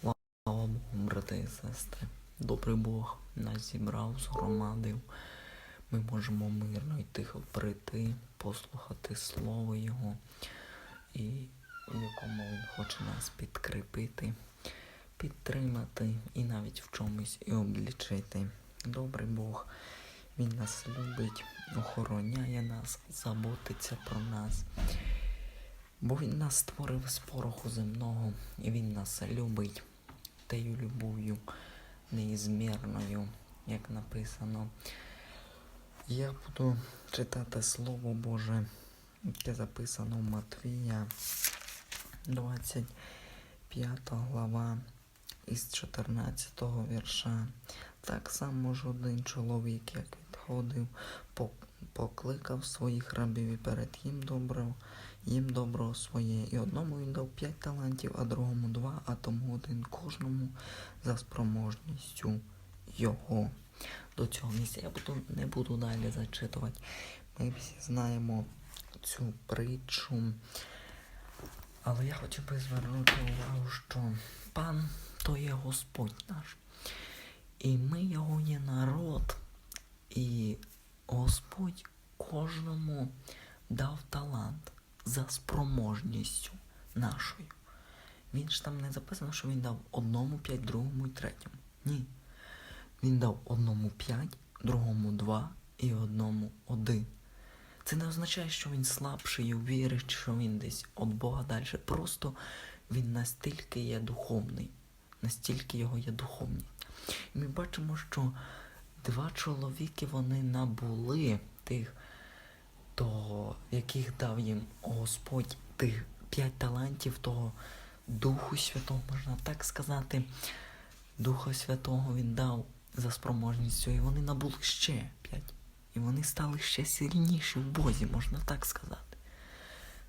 Слава Богу, брати і сестри. Добрий Бог нас зібрав, згромадив. Ми можемо мирно і тихо прийти, послухати Слово Його, і в якому Він хоче нас підкріпити, підтримати і навіть в чомусь і облічити. Добрий Бог, Він нас любить, охороняє нас, заботиться про нас. Бо він нас створив з пороху земного, і він нас любить тею любов'ю неізмірною, як написано. Я буду читати Слово Боже, яке записано в Матвія, 25 глава із 14 вірша. Так само ж один чоловік, як відходив, покликав своїх рабів і перед їм доброго їм добро своє, і одному він дав п'ять талантів, а другому два, а тому один кожному за спроможністю його. До цього місця я буду, не буду далі зачитувати. Ми всі знаємо цю притчу. Але я хотів би звернути увагу, що пан то є Господь наш. І ми його є народ, і Господь кожному дав талант за спроможністю нашою. Він ж там не записано, що він дав одному п'ять, другому і третьому. Ні. Він дав одному п'ять, другому два і одному один. Це не означає, що він слабший у вірі, що він десь від Бога далі. Просто він настільки є духовний, настільки його є духовність. І ми бачимо, що два чоловіки вони набули тих того, яких дав їм Господь тих п'ять талантів того Духу Святого, можна так сказати. Духа Святого він дав за спроможністю, і вони набули ще п'ять. І вони стали ще сильніші в Бозі, можна так сказати.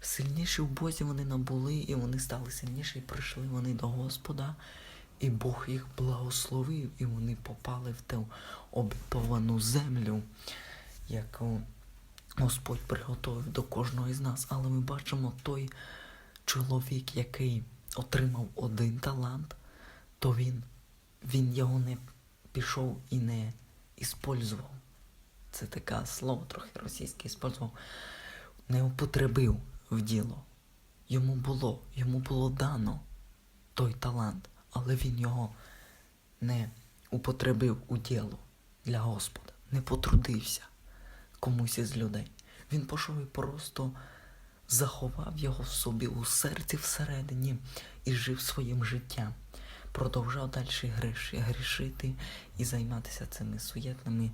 Сильніші в Бозі вони набули, і вони стали сильніші, і прийшли вони до Господа, і Бог їх благословив, і вони попали в ту обітовану землю, яку Господь приготовив до кожного із нас. Але ми бачимо той чоловік, який отримав один талант, то він, він його не пішов і не іспользував. Це таке слово трохи російське іспользував. Не употребив в діло. Йому було, йому було дано той талант, але він його не употребив у діло для Господа, не потрудився комусь із людей. Він пішов і просто заховав його в собі у серці всередині і жив своїм життям. Продовжав далі гриш, грішити і займатися цими суєтними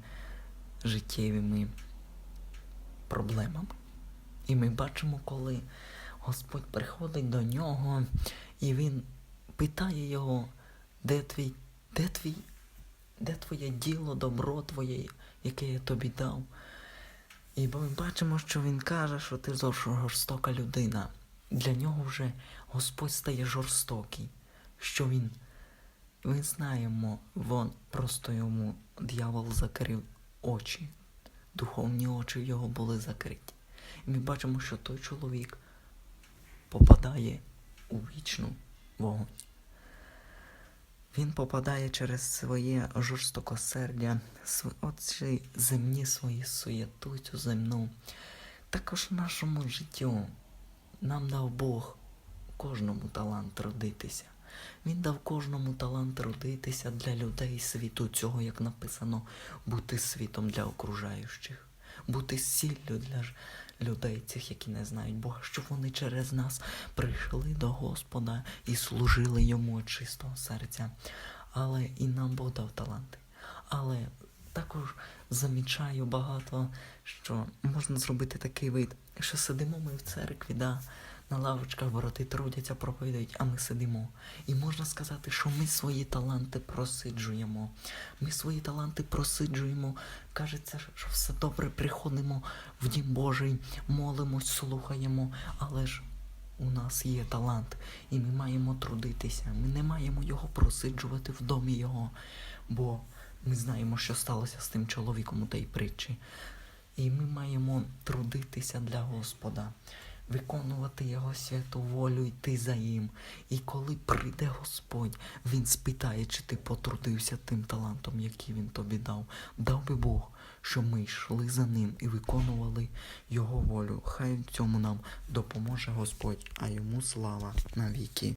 життєвими проблемами. І ми бачимо, коли Господь приходить до нього, і він питає його, де твій, де твій, де твоє діло, добро твоє, яке я тобі дав. І ми бачимо, що він каже, що ти зовсім жорстока людина. Для нього вже Господь стає жорстокий, що він, ми знаємо, вон просто йому дьявол закрив очі, духовні очі його були закриті. І ми бачимо, що той чоловік попадає у вічну вогонь. Він попадає через своє жорстокосердя, оці земні свої суєту, цю земну. Також в нашому життю нам дав Бог кожному талант родитися. Він дав кожному талант родитися для людей світу цього, як написано, бути світом для окружаючих, бути сіллю для ж людей цих, які не знають Бога, щоб вони через нас прийшли до Господа і служили йому чистого серця. Але і нам Бог дав таланти. Але також замічаю багато, що можна зробити такий вид, що сидимо ми в церкві, да, на лавочках брати трудяться, проповідають, а ми сидимо. І можна сказати, що ми свої таланти просиджуємо. Ми свої таланти просиджуємо. Кажеться, що все добре, приходимо в Дім Божий, молимось, слухаємо, але ж у нас є талант, і ми маємо трудитися. Ми не маємо його просиджувати в домі його, бо ми знаємо, що сталося з тим чоловіком у тій притчі. І ми маємо трудитися для Господа. Виконувати Його святу волю, йти за їм. І коли прийде Господь, Він спитає, чи ти потрудився тим талантом, який Він тобі дав. Дав би Бог, що ми йшли за ним і виконували Його волю. Хай в цьому нам допоможе Господь, а йому слава навіки.